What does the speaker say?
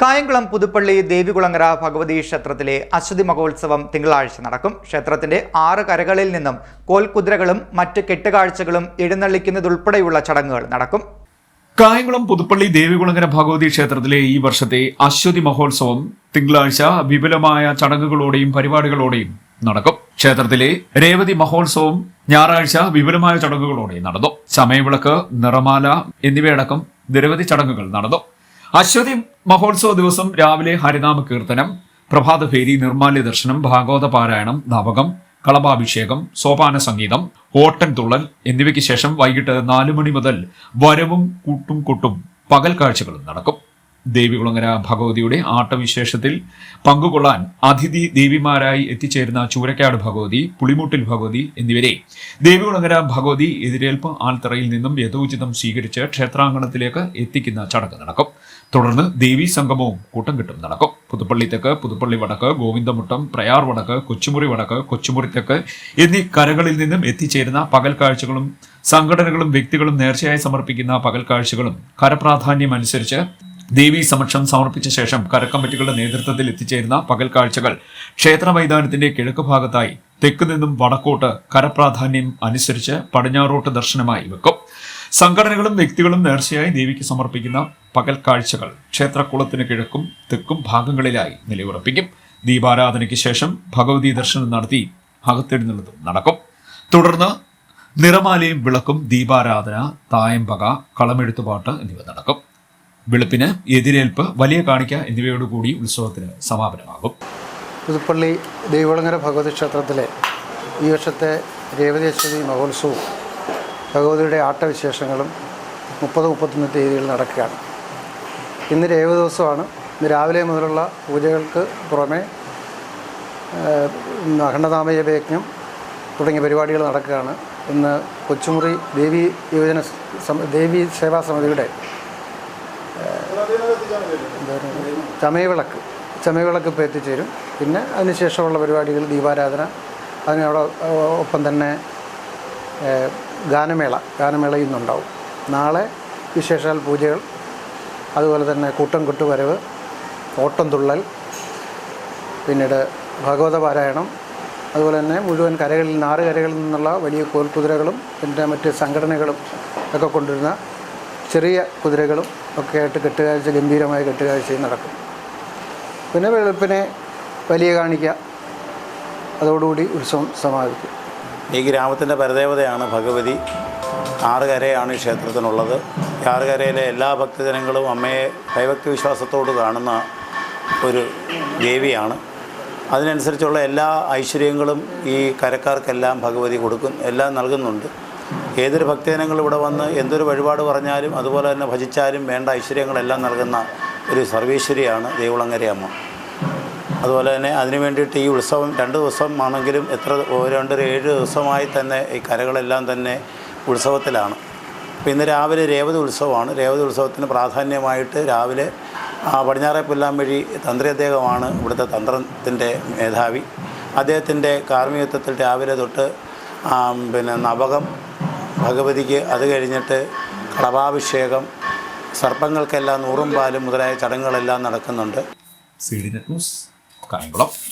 കായംകുളം പുതുപ്പള്ളി ദേവികുളങ്ങര ഭഗവതി ക്ഷേത്രത്തിലെ അശ്വതി മഹോത്സവം തിങ്കളാഴ്ച നടക്കും. ക്ഷേത്രത്തിന്റെ ആറ് കരകളിൽ നിന്നും കോൽക്കുതിരകളും മറ്റ് കെട്ടുകാഴ്ചകളും എഴുന്നള്ളിക്കുന്നതുൾപ്പെടെയുള്ള ചടങ്ങുകൾ നടക്കും. കായംകുളം പുതുപ്പള്ളി ദേവികുളങ്ങര ഭഗവതി ക്ഷേത്രത്തിലെ ഈ വർഷത്തെ അശ്വതി മഹോത്സവം തിങ്കളാഴ്ച വിപുലമായ ചടങ്ങുകളോടെയും പരിപാടികളോടെയും നടക്കും. ക്ഷേത്രത്തിലെ രേവതി മഹോത്സവം ഞായറാഴ്ച വിപുലമായ ചടങ്ങുകളോടെ നടന്നു. സമയവിളക്ക് നിറമാല എന്നിവയടക്കം നിരവധി ചടങ്ങുകൾ നടന്നു. അശ്വതി മഹോത്സവ ദിവസം രാവിലെ ഹരിനാമ കീർത്തനം പ്രഭാതഭേരി നിർമാല്യ ദർശനം ഭാഗവത പാരായണം നവകം കളഭാഭിഷേകം സോപാന സംഗീതം ഓട്ടൻ തുള്ളൽ എന്നിവയ്ക്ക് ശേഷം വൈകിട്ട് നാലു മണി മുതൽ വരവും കൂട്ടും കൊട്ടും പകൽ കാഴ്ചകളും നടക്കും. ദേവികുളങ്ങര ഭഗവതിയുടെ ആട്ടവിശേഷത്തിൽ പങ്കുകൊള്ളാൻ അതിഥി ദേവിമാരായി എത്തിച്ചേരുന്ന ചൂരക്കാട് ഭഗവതി പുളിമുട്ടിൽ ഭഗവതി എന്നിവരെ ദേവികുളങ്ങര ഭഗവതി എതിരേൽപ്പ് ആൽത്തറയിൽ നിന്നും യഥോചിതം സ്വീകരിച്ച് ക്ഷേത്രാങ്കണത്തിലേക്ക് എത്തിക്കുന്ന ചടങ്ങ് നടക്കും. തുടർന്ന് ദേവി സംഗമവും കൂട്ടം കിട്ടും നടക്കും. പുതുപ്പള്ളി തെക്ക് പുതുപ്പള്ളി വടക്ക് ഗോവിന്ദമുട്ടം പ്രയാർ വടക്ക് കൊച്ചുമുറി വടക്ക് കൊച്ചുമുറി തെക്ക് എന്നീ കരകളിൽ നിന്നും എത്തിച്ചേരുന്ന പകൽ കാഴ്ചകളും സംഘടനകളും വ്യക്തികളും നേർച്ചയായി സമർപ്പിക്കുന്ന പകൽ കാഴ്ചകളും അനുസരിച്ച് ദേവി സമക്ഷം സമർപ്പിച്ച ശേഷം കരക്കമ്മിറ്റികളുടെ നേതൃത്വത്തിൽ എത്തിച്ചേരുന്ന പകൽ കാഴ്ചകൾ ക്ഷേത്ര മൈതാനത്തിന്റെ കിഴക്ക് ഭാഗത്തായി തെക്ക് നിന്നും വടക്കോട്ട് കരപ്രാധാന്യം അനുസരിച്ച് പടിഞ്ഞാറോട്ട് ദർശനമായി വെക്കും. സംഘടനകളും വ്യക്തികളും നേർച്ചയായി ദേവിക്ക് സമർപ്പിക്കുന്ന പകൽ കാഴ്ചകൾ ക്ഷേത്രക്കുളത്തിന് കിഴക്കും തെക്കും ഭാഗങ്ങളിലായി നിലയുറപ്പിക്കും. ദീപാരാധനയ്ക്ക് ശേഷം ഭഗവതി ദർശനം നടത്തി അകത്തെഴുന്നള്ളതും നടക്കും. തുടർന്ന് നിറമാലയും വിളക്കും ദീപാരാധന തായമ്പക കളമെഴുത്തുപാട്ട് എന്നിവ നടക്കും. വെളുപ്പിന് എതിരേൽപ്പ് വലിയ കാണിക്ക എന്നിവയോടുകൂടി ഉത്സവത്തിന് സമാപനമാകും. പുതുപ്പള്ളി ദൈവളങ്ങര ഭഗവതി ക്ഷേത്രത്തിലെ ഈ വർഷത്തെ രേവതേശ്വരി മഹോത്സവവും ഭഗവതിയുടെ ആട്ടവിശേഷങ്ങളും മുപ്പത് മുപ്പത്തൊന്ന് തീയതികൾ നടക്കുകയാണ്. ഇന്ന് രേവ ദിവസമാണ്. ഇന്ന് രാവിലെ മുതലുള്ള പൂജകൾക്ക് പുറമെ അഖണ്ഡനാമയജ്ഞം തുടങ്ങിയ പരിപാടികൾ നടക്കുകയാണ്. ഇന്ന് കൊച്ചുമുറി ദേവി യുവജന ദേവി സേവാ സമിതിയുടെ ചമയവിളക്ക് ചമയവിളക്ക് ഇപ്പോൾ എത്തിച്ചേരും. പിന്നെ അതിനുശേഷമുള്ള പരിപാടികൾ ദീപാരാധന അതിനവിടെ ഒപ്പം തന്നെ ഗാനമേള ഗാനമേള ഇന്നുണ്ടാവും നാളെ വിശേഷാൽ പൂജകൾ അതുപോലെ തന്നെ കൂട്ടം കൊട്ടുവരവ് ഓട്ടം തുള്ളൽ പിന്നീട് ഭഗവത പാരായണം അതുപോലെ തന്നെ മുഴുവൻ കരകളിൽ ആറ് കരകളിൽ നിന്നുള്ള വലിയ കോൽക്കുതിരകളും പിന്നെ മറ്റ് സംഘടനകളും ഒക്കെ കൊണ്ടുവരുന്ന ചെറിയ കുതിരകളും ഒക്കെ ആയിട്ട് കെട്ടുകാഴ്ച ഗംഭീരമായ കെട്ടുകാഴ്ചയും നടക്കും. പിന്നെ വെളുപ്പിനെ വലിയ കാണിക്ക അതോടുകൂടി ഉത്സവം സമാപിക്കും. ഈ ഗ്രാമത്തിന്റെ പരദേവതയാണ് ഭഗവതി. ആറുകരയാണ് ഈ ക്ഷേത്രത്തിനുള്ളത്. ആറുകരയിലെ എല്ലാ ഭക്തജനങ്ങളും അമ്മയെ ഭയഭക്തി വിശ്വാസത്തോട് കാണുന്ന ഒരു ദേവിയാണ്. അതിനനുസരിച്ചുള്ള എല്ലാ ഐശ്വര്യങ്ങളും ഈ കരക്കാർക്കെല്ലാം ഭഗവതി കൊടുക്കും എല്ലാം നൽകുന്നുണ്ട്. ഏതൊരു ഭക്തജനങ്ങൾ ഇവിടെ വന്ന് എന്തൊരു വഴിപാട് പറഞ്ഞാലും അതുപോലെ തന്നെ ഭജിച്ചാലും വേണ്ട ഐശ്വര്യങ്ങളെല്ലാം നൽകുന്ന ഒരു സർവീശ്വരിയാണ് ദേവുളങ്ങര അമ്മ അതുപോലെ തന്നെ അതിനു വേണ്ടിയിട്ട് ഈ ഉത്സവം രണ്ട് ദിവസം ആണെങ്കിലും എത്ര രണ്ടര രണ്ട് ഏഴ് ദിവസമായി തന്നെ ഈ കലകളെല്ലാം തന്നെ ഉത്സവത്തിലാണ്. അപ്പോൾ ഇന്ന് രാവിലെ രേവതി ഉത്സവമാണ്. രേവതി ഉത്സവത്തിന് പ്രാധാന്യമായിട്ട് രാവിലെ ആ, പുല്ലാം പുല്ലാമ്പഴി തന്ത്രി അദ്ദേഹമാണ് ഇവിടുത്തെ തന്ത്രത്തിന്റെ മേധാവി. അദ്ദേഹത്തിന്റെ കാർമ്മികത്വത്തിൽ രാവിലെ തൊട്ട് പിന്നെ നവകം ഭഗവതിക്ക് അത് കഴിഞ്ഞിട്ട് കളഭാഭിഷേകം സർപ്പങ്ങൾക്കെല്ലാം നൂറും പാലും മുതലായ ചടങ്ങുകളെല്ലാം നടക്കുന്നുണ്ട്. C news. കായംകുളം